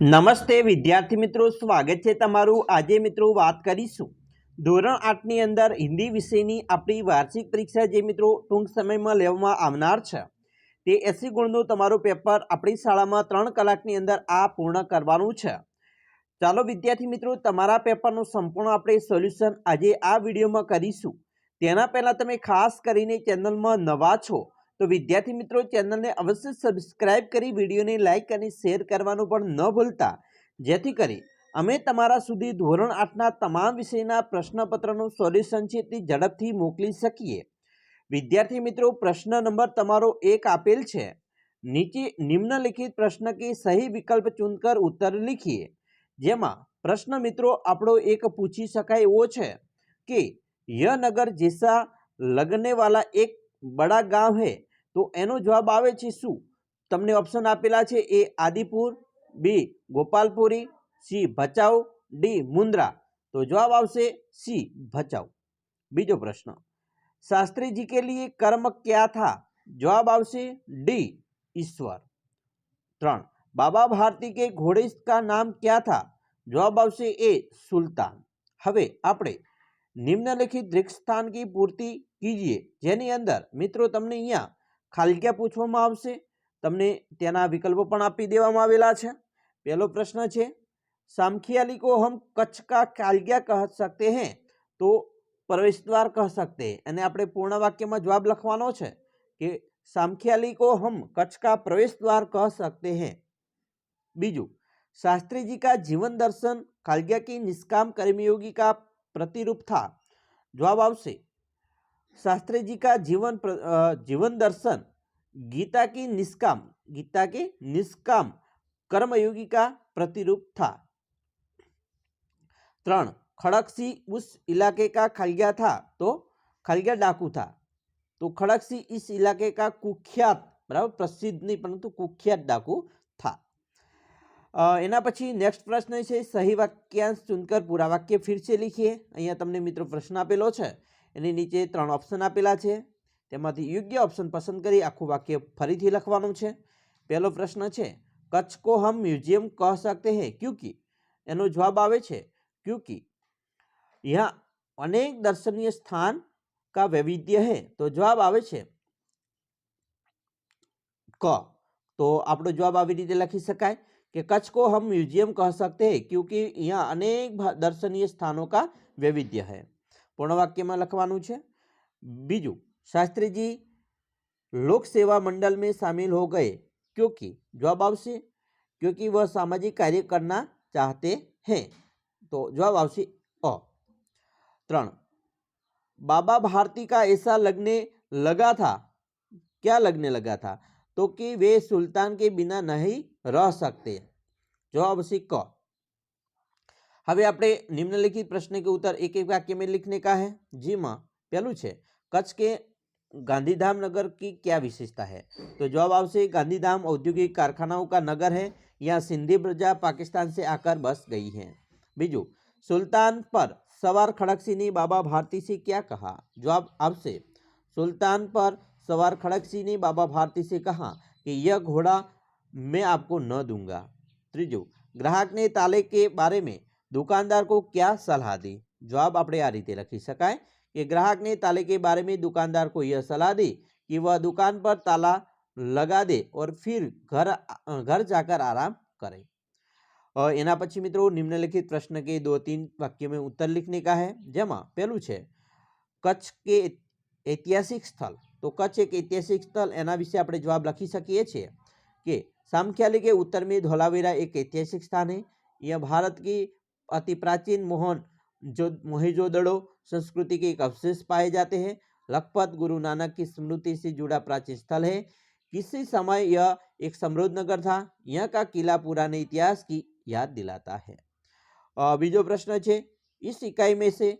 નમસ્તે વિદ્યાર્થી મિત્રો, સ્વાગત છે તમારું. આજે મિત્રો વાત કરીશું ધોરણ આઠની અંદર હિન્દી વિષયની આપણી વાર્ષિક પરીક્ષા જે મિત્રો ટૂંક સમયમાં લેવામાં આવનાર છે. તે એસી ગુણનું તમારું પેપર આપણી શાળામાં ત્રણ કલાકની અંદર આ પૂર્ણ કરવાનું છે. ચાલો વિદ્યાર્થી મિત્રો, તમારા પેપરનું સંપૂર્ણ આપણે સોલ્યુશન આજે આ વિડીયોમાં કરીશું. તેના પહેલાં તમે ખાસ કરીને ચેનલમાં નવા છો તો વિદ્યાર્થી મિત્રો, ચેનલને અવશ્ય સબસ્ક્રાઇબ કરી, વિડીયોને લાઇક અને શેર કરવાનું પણ ન ભૂલતા. જેથી કરી અમે તમારા સુધી ધોરણ આઠના તમામ વિષયના પ્રશ્નપત્રનું સોલ્યુશન છે તે ઝડપથી મોકલી શકીએ. વિદ્યાર્થી મિત્રો, પ્રશ્ન નંબર તમારો એક આપેલ છે. નીચે નિમ્નલિખિત પ્રશ્ન કે સહી વિકલ્પ ચૂનકર ઉત્તર લીખીએ. જેમાં પ્રશ્ન મિત્રો, આપણો એક પૂછી શકાય એવો છે કે યહ નગર જૈસા લગને એક બડા ગાંવ હૈ? તો એનો જવાબ આવે છે શું? તમને ઓપ્શન આપેલા છે A Adipur B Gopalpuri C Bhachau D Mundra તો જવાબ આવશે સી ભચાઉ. બીજો પ્રશ્ન. શાસ્ત્રીજી કે લીએ કર્મ ક્યાં થા? જવાબ આવશે ડી ઈશ્વર. ત્રણ. બાબા ભારતી કે ઘોડે કા નામ ક્યાં થા? જવાબ આવશે એ સુલતાન. હવે આપણે નિમ્નલિખિત રિક્ત સ્થાન કી પૂર્તિ કીજીએ. જેની અંદર મિત્રો તમને અહીંયા ખાલગ્યા પૂછવામાં આવશે તમને તેના વિકલ્પો પણ આપી દેવામાં આવેલા છે પહેલો પ્રશ્ન છે सामखियाली को हम कच्छ का कालग्या कह सकते हैं तो प्रवेश द्वार कह सकते हैं અને આપણે પૂર્ણ વાક્યમાં જવાબ લખવાનો છે કે सामखियाली को हम कच्छ का प्रवेश द्वार कह सकते हैं બીજું शास्त्री जी का जीवन दर्शन कालग्या की निष्काम कर्मयोगी का प्रतिरूप था जवाब આવશે शास्त्री जी का जीवन प्र- अ, जीवन दर्शन गीता की निष्काम गीता के निष्काम कर्मयोगी का प्रतिरूप था ત્રણ ખડકસી उस इलाके का खलगिया था तो खलगिया डाकू था तो खड़कसी इस इलाके का कुख्यात બરાબર પ્રસિદ્ધ નહીં પરંતુ કુખ્યાત ડાકુ થા અ, એના પછી નેક્સ્ટ પ્રશ્ન છે સહી વાક્યાંશ ચુનકર પૂરા વાક્ય ફિર से લીખીએ અહીંયા તમને મિત્રો પ્રશ્ન આપેલો છે એની નીચે ત્રણ ઓપ્શન આપેલા છે તેમાંથી યોગ્ય ઓપ્શન પસંદ કરી આખું વાક્ય ફરીથી લખવાનું છે પહેલો પ્રશ્ન છે કચ્છ કો હમ મ્યુઝિયમ કહ सकते हैं क्योंकि એનો જવાબ આવે છે क्योंकि यहाँ अनेक दर्शनीय स्थान का वैविध्य है तो जवाब આવે છે ક તો આપણો જવાબ આવી રીતે લખી શકાય कि कच्छ को हम म्यूजियम कह सकते हैं क्योंकि यहाँ अनेक भा- दर्शनीय स्थानों का वैविध्य है પૂર્ણ વાક્યમાં લખવાનું છે બીજું શાસ્ત્રી જી लोक सेवा मंडल में शामिल हो गए क्योंकि जवाब આવશે क्योंकि वह सामाजिक कार्य करना चाहते हैं तो जवाब આવશે अ ત્રણ बाबा भारती का ऐसा लगने लगा था क्या लगने लगा था तो कि वे सुल्तान के बिना नहीं रह सकते जवाब सी क હવે આપણે निम्नलिखित प्रश्न के उत्तर एक एक वाक्य में लिखने का है जी माँ पहलू છે कच्छ के गांधीधाम नगर की क्या विशेषता है तो जवाब आवश्य गांधीधाम औद्योगिक कारखानाओं का नगर है यहाँ सिंधी प्रजा पाकिस्तान से आकर बस गई है बीजू सुल्तान पर सवार खड़क सिंह ने बाबा भारती से क्या कहा जवाब आपसे सुल्तान पर सवार खड़क सिंह ने बाबा भारती से कहा कि यह घोड़ा मैं आपको न दूंगा ત્રીજું ગ્રાહક ને તાલે કે બારે में दुकानदार को क्या सलाह दी जवाब આપણે આ રીતે લખી શકાય कि ग्राहक ने ताले के बारे में दुकानदार को यह सलाह दी कि वह दुकान पर ताला लगा दे और फिर घर घर जाकर आराम करे અ, એના પછી મિત્રો નિમ્નલિખિત પ્રશ્ન કે દो तीन वाक्य में उत्तर लिखने का है જેમાં પહેલું છે કચ્છ કે ઐતિહાસિક સ્થળ તો કચ્છ એક ઐતિહાસિક સ્થળ એના વિશે આપણે જવાબ લખી શકીએ છીએ कि सामख्याली के उत्तर में धौलावीरा एक ऐतिहासिक स्थान है यह भारत की अति प्राचीन मोहन जो मोहिजोदड़ो संस्कृति के एक अवशेष पाए जाते हैं लखपत गुरु नानक की स्मृति से जुड़ा प्राचीन स्थल है किसी समय यह एक समृद्ध नगर था यहाँ का किला पुराने इतिहास की याद दिलाता है अ, बीजो प्रश्न है इस इकाई में से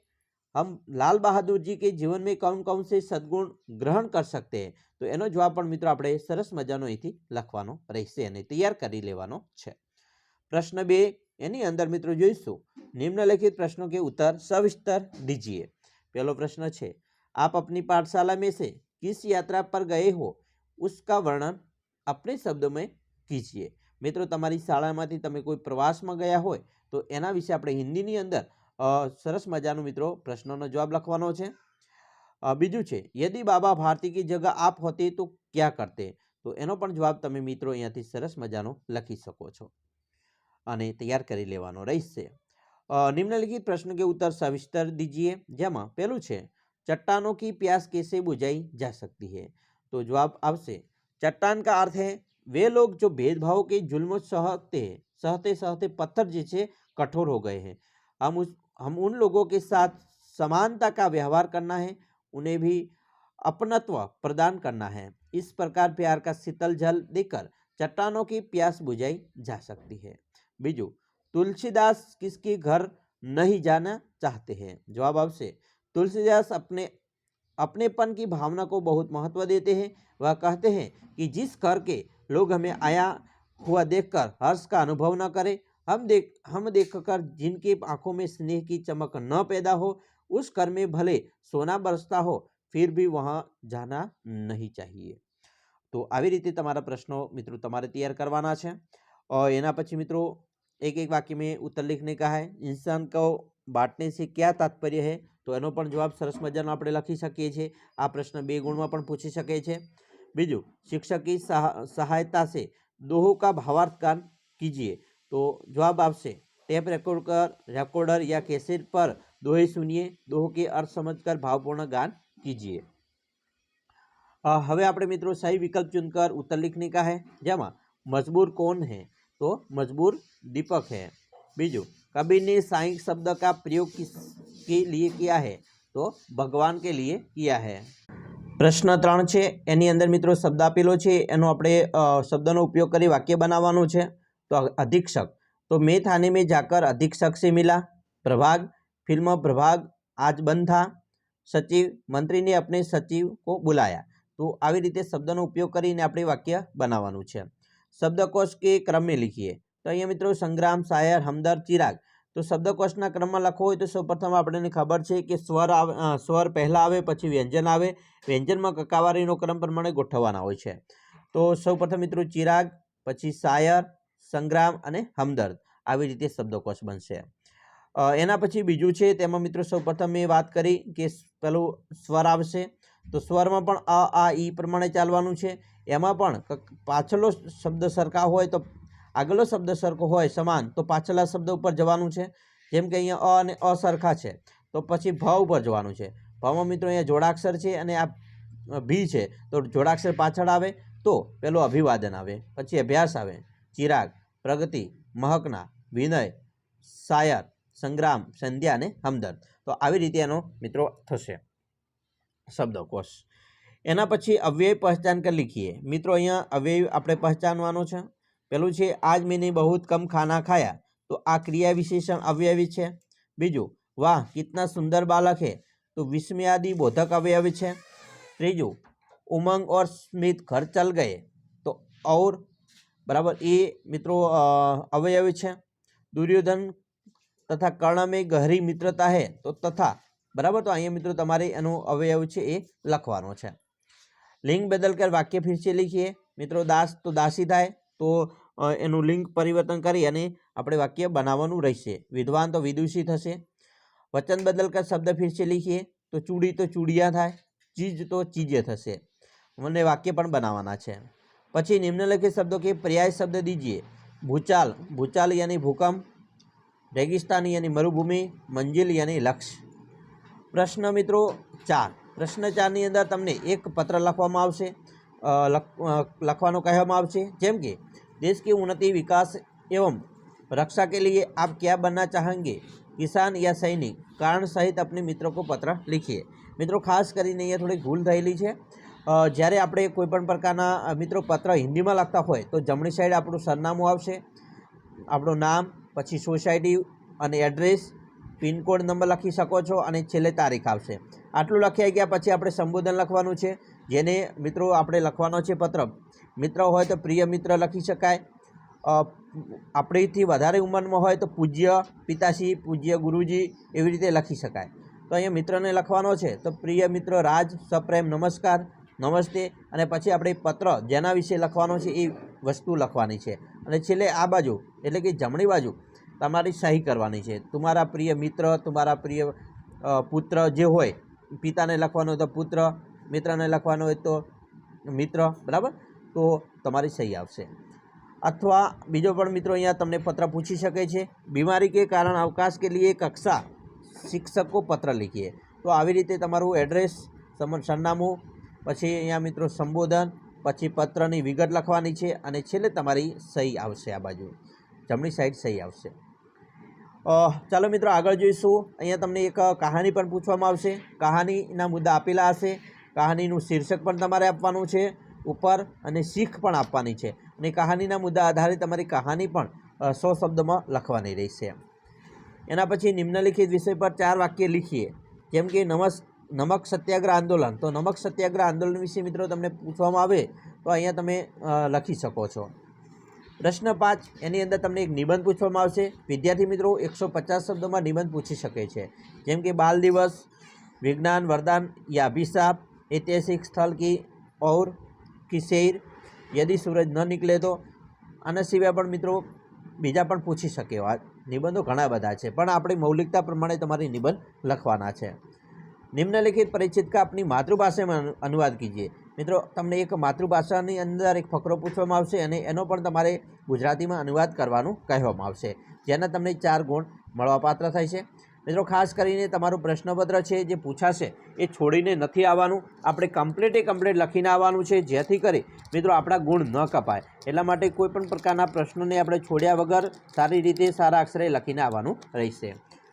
हम लाल बहादुर जी के जीवन में कौन कौन से सद्गुण ग्रहण कर सकते हैं તો એનો જવાબ પણ મિત્રો આપણે સરસ મજાનો અહીંથી લખવાનો રહેશે અને તૈયાર કરી લેવાનો છે પ્રશ્ન બે એની અંદર મિત્રો જોઈશું નિમ્નલિખિત प्रश्नों के उत्तर सविस्तर दीजिए पहला प्रश्न છે आप अपनी पाठशाला में से किस यात्रा पर गए हो उसका वर्णन अपने शब्दों में कीजिए મિત્રો તમારી શાળામાંથી તમે કોઈ પ્રવાસમાં ગયા હોય તો એના વિશે આપણે હિન્દીની અંદર અ, સરસ મજાનો મિત્રો પ્રશ્નનો જવાબ લખવાનો છે અ, બીજું છે યદિ બાબા ભારતી કી જગહ આપ હોતે તો ક્યા કરતે તો એનો પણ જવાબ તમે મિત્રો અહીંયાથી સરસ મજાનો લખી શકો છો आने तैयार कर લેવાનો રહેશે. निम्नलिखित प्रश्न के उत्तर सविस्तर दीजिए जेमा पहलू છે चट्टानों की प्यास कैसे बुझाई जा सकती है तो जवाब आपसे चट्टान का अर्थ है वे लोग जो भेदभाव के जुल्म सहते सहते सहते पत्थर जैसे कठोर हो गए हैं हम उस हम उन लोगों के साथ समानता का व्यवहार करना है उन्हें भी अपनत्व प्रदान करना है इस प्रकार प्यार का शीतल जल देकर चट्टानों की प्यास बुझाई जा सकती है बीजू तुलसीदास किसके घर नहीं जाना चाहते हैं जवाब आपसे तुलसीदास अपने अपनेपन की भावना को बहुत महत्व देते हैं वह कहते हैं कि जिस घर के लोग हमें आया हुआ देखकर हर्ष का अनुभव न करें हम देख हम देखकर जिनकी आंखों में स्नेह की चमक न पैदा हो उस घर में भले सोना बरसता हो फिर भी वहाँ जाना नहीं चाहिए તો આવી રીતે તમારા પ્રશ્નો મિત્રો તમારે તૈયાર કરવાના છે और એના પછી મિત્રો એક એક વાક્ય में उत्तर लिखने का है इंसान को बांटने से क्या तात्पर्य है તો એનો પણ જવાબ સરસ મજાનો આપણે લખી શકીએ છીએ આ પ્રશ્ન બે ગુણમાં પણ પૂછી શકે છે બીજું शिक्षक की सहा- सहायता से दोहों का भावार्थ गान कीजिए तो जवाब आपसे टेप रिकॉर्ड कर रिकॉर्डर या कैसेट पर दोहे सुनिए दोहो के अर्थ समझकर भावपूर्ण गान कीजिए अ, હવે આપણે મિત્રો सही विकल्प चुनकर उत्तर लिखने का है જેમાં मजबूर कौन है तो मजबूर दीपक है बीजू कबीर ने साइक शब्द का प्रयोग किस के लिए किया है તો ભગવાન કે લીએ કિયા હે પ્રશ્ન ત્રણ છે એની અંદર મિત્રો શબ્દ આપેલો છે એનો આપણે અ, શબ્દનો ઉપયોગ કરી વાક્ય બનાવવાનું છે તો અધિક્ષક તો મેં થાને में जाकर अधीक्षक से मिला प्रभाग फिल्म प्रभाग आज बंद था सचिव मंत्री ने अपने सचिव को बुलाया તો આવી રીતે શબ્દનો ઉપયોગ કરીને આપણે વાક્ય બનાવવાનું છે શબ્દકોશ કે ક્રમે લીખીએ. તો અહીંયા મિત્રો સંગ્રામ, શાયર, હમદર, ચિરાગ. તો શબ્દકોશના ક્રમમાં લખવો હોય તો સૌપ્રથમ આપણને ખબર છે કે સ્વર આવે સ્વર પહેલાં આવે, પછી વ્યંજન આવે. વ્યંજનમાં કકાવારીનો ક્રમ પ્રમાણે ગોઠવવાના હોય છે. તો સૌપ્રથમ મિત્રો ચિરાગ, પછી શાયર, સંગ્રામ અને હમદર્દ આવી રીતે શબ્દકોશ બનશે. એના પછી બીજું છે, તેમાં મિત્રો સૌપ્રથમ મેં વાત કરી કે પેલું સ્વર આવશે. તો સ્વરમાં પણ અ, આ, ઈ પ્રમાણે ચાલવાનું છે. એમાં પણ પાછલો શબ્દ સરખા હોય તો, આગળનો શબ્દ સરખો હોય સમાન, તો પાછલા શબ્દ ઉપર જવાનું છે. જેમ કે અહીંયા અ અને અસરખા છે. તો પછી ભ ઉપર જવાનું છે. ભમાં મિત્રો અહીંયા જોડાક્ષર છે અને આ ભી છે. તો જોડાક્ષર પાછળ આવે તો પેલો અભિવાદન આવે. પછી અભ્યાસ આવે. ચિરાગ, પ્રગતિ, મહકના, વિનય શાયર સંગ્રામ, સંધ્યા અને હમદર્દ. તો આવી રીતે એનો મિત્રો થશે. શબ્દકોશ. એના પછી અવ્યય પહેચાન કરી લખીએ. મિત્રો, અહીંયા અવ્યય આપણે પહેચાનવાનો છે. પેલું છે, આજ મેને બહુ કમ ખાના ખાયા. તો આ ક્રિયા વિશેષણ અવ્યવી છે. બીજું, વાહ કેટલા સુંદર બાલક હે. તો વિસ્મયાદી બોધક અવયવી છે. ત્રીજું, ઉમંગ ઓર સ્મિત ઘર ચલ ગયે. તો ઔર બરાબર, એ મિત્રો અવયવ છે. દુર્યોધન તથા કર્ણમે ગહરી મિત્રતા હે. તો તથા, બરાબર, તો અહીંયા મિત્રો તમારે એનું અવયવ છે એ લખવાનો છે. લિંગ બદલ કર વાક્ય ફિરસી લખીએ. મિત્રો, દાસ તો દાસી થાય, તો એનું લિંક પરિવર્તન કરી અને આપણે વાક્ય બનાવવાનું રહેશે. વિદ્વાન તો વિદુષી થશે. વચન બદલ કર શબ્દ ફિરસી લખીએ. તો ચૂડી તો ચૂડિયા થાય, ચીજ તો ચીજે થશે. મને વાક્ય પણ બનાવવાના છે. પછી નિમ્નલિખિત શબ્દો કે પર્યાય શબ્દ દીજીએ. ભૂચાલ ભૂચાલ યાની ભૂકંપ, રેગિસ્તાન યાની મરુભૂમિ, મંજિલ યાની લક્ષ્ય પ્રશ્ન મિત્રો ચાર. પ્રશ્ન ચારની અંદર તમને એક પત્ર લખવામાં આવશે અ, લખ- અ, લખવાનું કહેવામાં આવશે જેમ કે દેશ की उन्नति विकास एवं रक्षा के लिए आप क्या बनना चाहेंगे किसान या सैनिक કારણ સહિત अपने मित्रों को पत्र लिखिए મિત્રો ખાસ કરીને અહીંયા થોડી ભૂલ થયેલી છે અ, જ્યારે આપણે કોઈપણ પ્રકારના અ, મિત્રો પત્ર હિન્દીમાં લખતા હોય તો જમણી સાઈડ આપણું સરનામું આવશે આપણું નામ પછી સોસાયટી અને એડ્રેસ પિનકોડ નંબર લખી શકો છો અને છેલ્લે તારીખ આવશે આટલું લખ્યા ગયા પછી આપણે સંબોધન લખવાનું છે. જેને મિત્રો આપણે લખવાનો છે પત્ર મિત્ર હોય તો પ્રિય મિત્ર લખી શકાય. આપણીથી વધારે ઉંમરમાં હોય તો પૂજ્ય પિતાશ્રી, પૂજ્ય ગુરુજી એવી રીતે લખી શકાય. તો અહીંયા મિત્રને લખવાનો છે. તો પ્રિય મિત્ર રાજ, સપ્રેમ, નમસ્કાર, નમસ્તે. અને પછી આપણે પત્ર જેના વિશે લખવાનો છે એ વસ્તુ લખવાની છે. અને છેલ્લે આ બાજુ, એટલે કે જમણી બાજુ, તમારી સહી કરવાની છે. તમારા પ્રિય મિત્ર, તમારા પ્રિય પુત્ર જે હોય પિતાને લખવાનો હોય તો પુત્ર, મિત્રને લખવાનો હોય તો મિત્ર, બરાબર? તો તમારી સહી આવશે. અથવા બીજો પણ મિત્રો અહીંયા તમને પત્ર પૂછી શકે છે, બીમારી કે કારણ અવકાશ કે લીએ કક્ષા શિક્ષકો પત્ર લીખીએ. તો આવી રીતે તમારું એડ્રેસ સરનામું, પછી અહીંયા મિત્રો સંબોધન, પછી પત્રની વિગત લખવાની છે અને છેલ્લે તમારી સહી આવશે આ બાજુ. જમણી સાઈડ સહી આવશે. ચાલો મિત્રો આગળ જોઈશું. અહીંયા તમને એક કહાની પણ પૂછવામાં આવશે. કહાનીના મુદ્દા આપેલા હશે. કહાનીનું શીર્ષક પણ તમારે આપવાનું છે, ઉપર અને શીખ પણ આપવાની છે. અને કહાનીના મુદ્દા આધારે તમારી કહાની પણ સો શબ્દમાં લખવાની રહેશે. એના પછી નિમ્નલિખિત વિષય પર ચાર વાક્ય લીખીએ. જેમ કે, નમસ, નમક સત્યાગ્રહ આંદોલન. તો નમક સત્યાગ્રહ આંદોલન વિશે મિત્રો તમને પૂછવામાં આવે, તો અહીંયા તમે લખી શકો છો. પ્રશ્ન પાંચ, એની અંદર તમને એક નિબંધ પૂછવામાં આવશે. વિદ્યાર્થી મિત્રો, એકસો પચાસ શબ્દોમાં નિબંધ પૂછી શકે છે. જેમ કે બાલ દિવસ, વિજ્ઞાન, વરદાન, યા અભિશાપ, ઐતિહાસિક સ્થળ કી ઔર કી શેર. યદિ સૂરજ ન નીકળે તો, આના સિવાય પણ મિત્રો, બીજા પણ પૂછી શકે આ નિબંધો ઘણા બધા છે. પણ આપણી મૌલિકતા પ્રમાણે તમારી નિબંધ લખવાના છે. નિમ્નલિખિત પરિચિત કા આપની માતૃભાષામાં અનુવાદ કીજીએ. મિત્રો, તમને એક માતૃભાષાની અંદર એક ફકરો પૂછવામાં આવશે અને એનો પણ તમારે ગુજરાતીમાં અનુવાદ કરવાનું કહેવામાં આવશે. જેના તમને ચાર ગુણ મળવાપાત્ર થાય છે. મિત્રો, ખાસ કરીને તમારું પ્રશ્નપત્ર છે જે પૂછાશે, એ છોડીને નથી આવવાનું. આપણે કમ્પ્લીટે કમ્પ્લીટ લખીને આવવાનું છે. જેથી કરી મિત્રો, આપણા ગુણ ન કપાય. એટલા માટે કોઈપણ પ્રકારના પ્રશ્નોને આપણે છોડ્યા વગર સારી રીતે સારા અક્ષરે લખીને આવવાનું રહેશે.